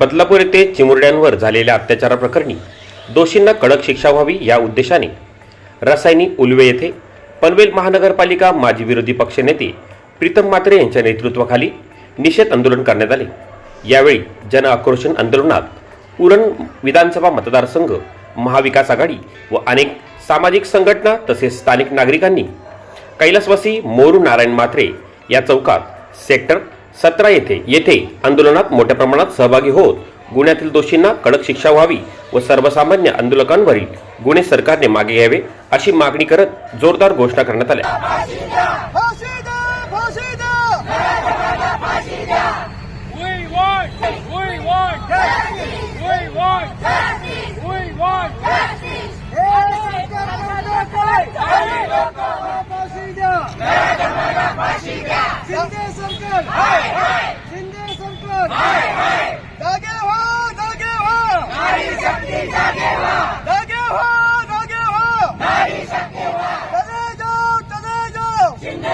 बदलापूर येथे चिमुरड्यांवर झालेल्या अत्याचाराप्रकरणी दोषींना कडक शिक्षा व्हावी या उद्देशाने रसायनी उलवे येथे पनवेल महानगरपालिका माजी विरोधी पक्षनेते प्रीतम मात्रे यांच्या नेतृत्वाखाली निषेध आंदोलन करण्यात आले. यावेळी जन आक्रोशन आंदोलनात उरण विधानसभा मतदारसंघ महाविकास आघाडी व अनेक सामाजिक संघटना तसेच स्थानिक नागरिकांनी कैलासवासी मोरू नारायण मात्रे या चौकात सेक्टर सतरा येथे येथे आंदोलनात मोठ्या प्रमाणात सहभागी होत गुन्ह्यातील दोषींना कडक शिक्षा व्हावी व सर्वसामान्य आंदोलकांवरील गुन्हे सरकारने मागे घ्यावे अशी मागणी करत जोरदार घोषणा करण्यात आल्या फाशी द्या फाशी द्या We want, we want, we want, we want. हे सरकारला काय? फाशी द्या शिंदे सरकार शिंदे सरकार जागे व्हा जागे व्हा जागे व्हा जागे व्हा चले जाओ चले जाओ चले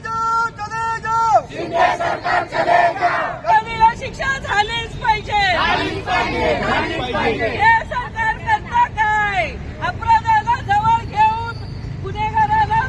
जाओ चले जाओ कमीला शिक्षा झालीच पाहिजे हे सरकार करता काय? अपराधाला जवळ घेऊन गुन्हेगाराला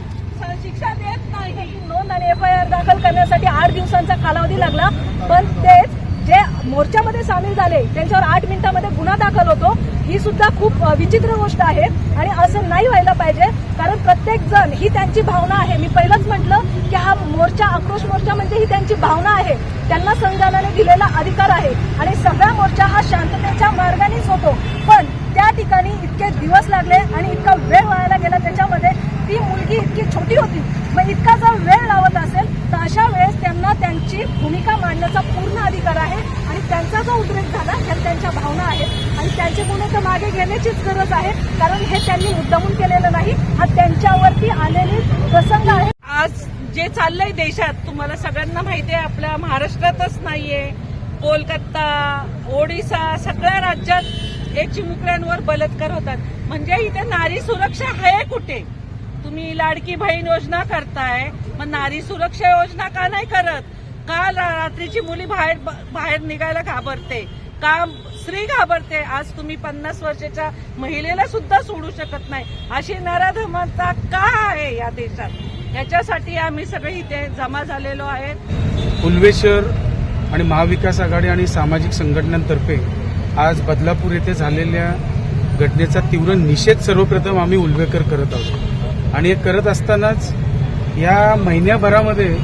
शिक्षा देत नाही. नोंद आणि एफ आय आर दाखल करण्यासाठी आठ दिवसांचा कालावधी लागला पण तेच जे मोर्चामध्ये सामील झाले त्यांच्यावर आठ मिनिटांमध्ये गुन्हा दाखल होतो ही सुद्धा खूप विचित्र गोष्ट आहे आणि असं नाही व्हायला पाहिजे. कारण प्रत्येक जण ही त्यांची भावना आहे. मी पहिलंच म्हटलं की हा मोर्चा आक्रोश मोर्चा म्हणजे ही त्यांची भावना आहे. त्यांना संविधानाने दिलेला अधिकार आहे. आणि सगळा मोर्चा हा शांततेच्या मार्गानेच होतो. पण त्या ठिकाणी इतके दिवस लागले आणि इतका वेळ वायाला गेला त्याच्यामध्ये. ती मुलगी इतकी छोटी होती. मग इतका जर वेळ लावत असेल तर अशा वेळेस त्यांना त्यांची भूमिका मांडण्याचा पूर्ण अधिकार आहे आणि त्यांचा जो उद्रेक झाला त्या त्यांच्या भावना आहेत आणि त्यांचे गुन्हे तर मागे घेण्याचीच गरज आहे. कारण हे त्यांनी मुद्दामून केलेलं नाही. हा त्यांच्यावरती आलेली प्रसंग आहे. आज जे चाललंय देशात तुम्हाला सगळ्यांना माहिती आहे आपल्या महाराष्ट्रातच नाहीये. कोलकाता ओडिसा सगळ्या राज्यात एक चिमुकड्यांवर बलात्कार होतात. म्हणजे इथे नारी सुरक्षा आहे कुठे? तुम्ही लाडकी बहीण योजना करताय मग नारी सुरक्षा योजना का नाही करत? का रात्रीची मुली बाहेर बाहेर निघायला घाबरते? का स्त्री घाबरते. आज तुम्ही पन्नास वर्षाच्या महिलेला सुद्धा सोडू शकत नाही. अशी नराधमता का आहे या देशात? याच्यासाठी आम्ही सगळे इथे जमा झालेलो आहे उल्वेश्वर आणि महाविकास आघाडी आणि सामाजिक संघटनांतर्फे आज बदलापूर येथे झालेल्या घटनेचा तीव्र निषेध सर्वप्रथम आम्ही उल्वेकर करत आहोत. आणि हे करत असतानाच या महिन्याभरामध्ये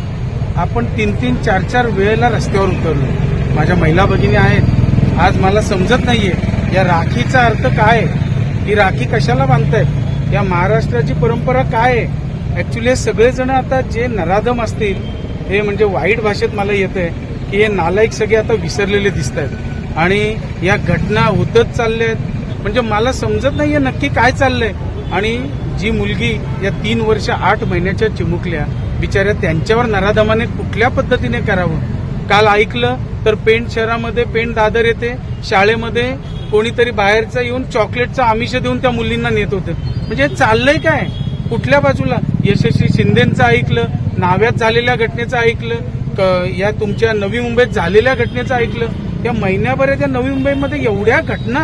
आपण तीन तीन चार चार वेळेला रस्त्यावर उतरलो. माझ्या महिला भगिनी आहेत. आज मला समजत नाहीये. या राखीचा अर्थ काय? आहे? ही राखी कशाला बांधतायत? या महाराष्ट्राची परंपरा काय? आहे ऍक्च्युली सगळेजण आता जे नराधम असतील हे म्हणजे वाईट भाषेत मला येत आहे की हे नालायक सगळे आता विसरलेले दिसत आहेत आणि या घटना होतच चालल्या आहेत म्हणजे मला समजत नाहीये नक्की काय चाललंय. आणि जी मुलगी या तीन वर्ष आठ महिन्याच्या चिमुकल्या बिचाऱ्या त्यांच्यावर नराधमाने कुठल्या पद्धतीने करावं? काल ऐकलं तर पेंट शहरामध्ये पेंट दादर येते. शाळेमध्ये कोणीतरी बाहेरचं येऊन चॉकलेटचं आमिष देऊन त्या मुलींना नेत होते. म्हणजे चाललंय काय? कुठल्या बाजूला? यशस्वी शिंदेचं ऐकलं नाव्यात झालेल्या घटनेचं ऐकलं क- या तुमच्या नवी मुंबईत झालेल्या घटनेचं ऐकलं. या महिन्याभरात या नवी मुंबईमध्ये एवढ्या घटना?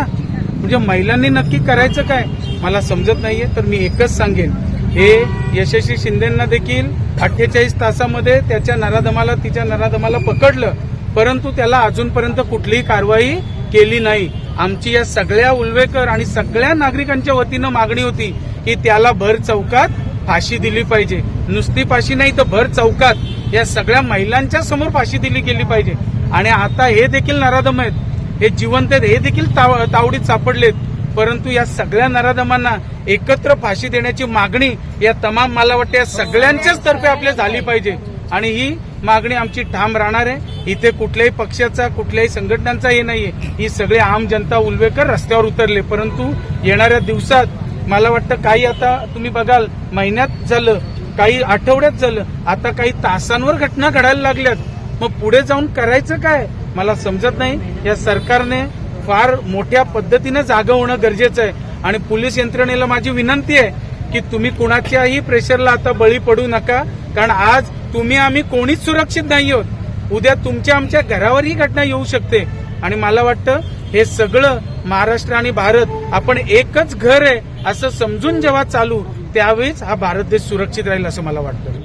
म्हणजे महिलांनी नक्की करायचं काय? मला समजत नाहीये तर मी एकच सांगेन. हे यशस्वी शिंदेना देखील अठ्ठेचाळीस तासामध्ये त्याच्या नराधमाला तिच्या नराधमाला पकडलं. परंतु त्याला अजूनपर्यंत कुठलीही कारवाई केली नाही. आमची या सगळ्या उल्वेकर आणि सगळ्या नागरिकांच्या वतीनं मागणी होती की त्याला भर चौकात फाशी दिली पाहिजे. नुसती फाशी नाही तर भर चौकात या सगळ्या महिलांच्या समोर फाशी दिली गेली पाहिजे. आणि आता हे देखील नराधम आहेत. हे जिवंत आहेत. हे देखील ताव- तावडीत सापडलेत. परंतु या सगळ्या नराधमांना एकत्र फाशी देण्याची मागणी या तमाम मला वाटतं या सगळ्यांच्याच तर्फे आपल्या झाली पाहिजे. आणि ही मागणी आमची ठाम राहणार आहे. इथे कुठल्याही पक्षाचा कुठल्याही संघटनांचा हे नाहीये. ही सगळे आम जनता उलवेकर रस्त्यावर उतरले. परंतु येणाऱ्या दिवसात मला वाटतं काही आता तुम्ही बघाल महिन्यात झालं काही आठवड्यात झालं आता काही तासांवर घटना घडायला लागल्यात. मग पुढे जाऊन करायचं काय? मला समजत नाही. या सरकारने फार मोठ्या पद्धतीनं जागं होणं गरजेचं आहे. आणि पोलीस यंत्रणेला माझी विनंती आहे की तुम्ही कुणाच्याही प्रेशरला आता बळी पडू नका. कारण आज तुम्ही आम्ही कोणीच सुरक्षित नाही आहोत. उद्या तुमच्या आमच्या घरावर ही घटना येऊ शकते. आणि मला वाटतं हे सगळं महाराष्ट्र आणि भारत आपण एकच घर आहे असं समजून जेव्हा चालू त्यावेळेस हा भारत देश सुरक्षित राहील असं मला वाटतं.